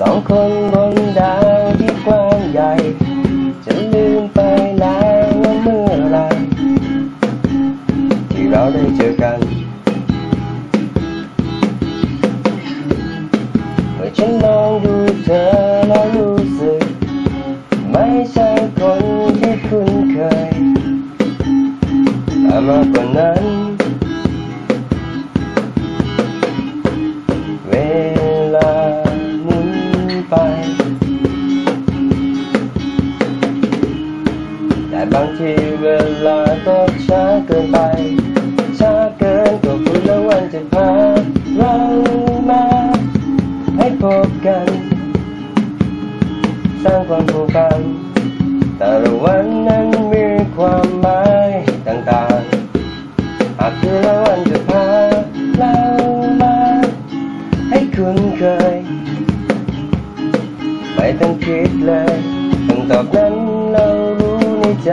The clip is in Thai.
สองคนบนดาวที่กว้างใหญ่ จะลืมไปแล้วว่าเมื่อไหรที่เราได้เจอกันเมื่อฉันมองดูเธอแล้วรู้สึก ไม่ใช่คนที่คุ้นเคยแต่มากกว่านั้น ไป แต่บางทีเวลาก็ช้าเกินไป ช้าเกินกว่าคุณและวันจะพาเรามา ให้พบกัน สร้างความผูกพันแต่ละวันนั้นมีความหมายต่างๆหากคือละวันจะพาเรามา ให้คุ้นเคย ไม่ต้องคิดเลยคำตอบนั้นเรารู้ในใจ